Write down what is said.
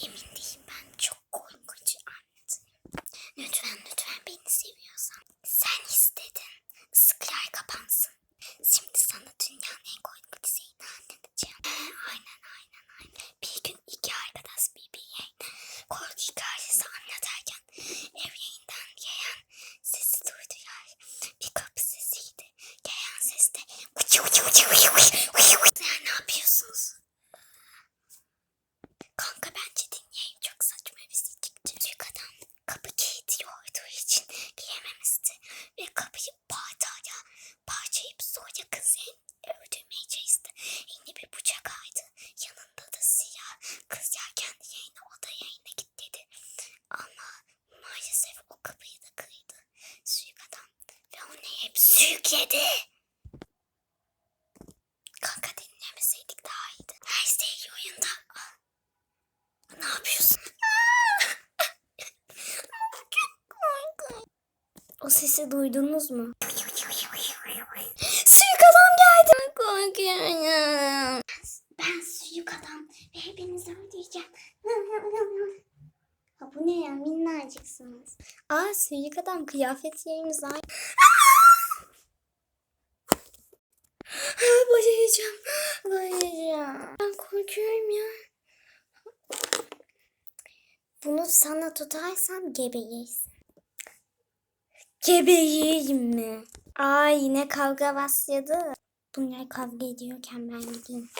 Emin değilim ben çok korkunç anlatayım. Lütfen lütfen beni seviyorsan. Sen istedin. Isıklar kapansın. Şimdi sana dünyanın en korkunç şeyini anlatacağım. Ee, aynen aynen aynen. Bir gün iki arkadaş birbirine korku hikayesi anlatırken onu hep sürükledi. Kanka dinlemeseydik daha iyiydi. Her şey oyunda. Ne yapıyorsun? o sesi duydunuz mu? Suyuk adam geldi. Korkuyorum. Ben suyuk adam ve hepinizi öldüreceğim. Ha, bu ne ya minnacıksınız. Aa suyuk adam kıyafet yerimiz aynı. Bayılacağım. Bayılacağım. Ben korkuyorum ya. Bunu sana tutarsam gebeyirsin. Gebeyeyim mi? Aa yine kavga başladı. Bunlar kavga ediyorken ben gideyim.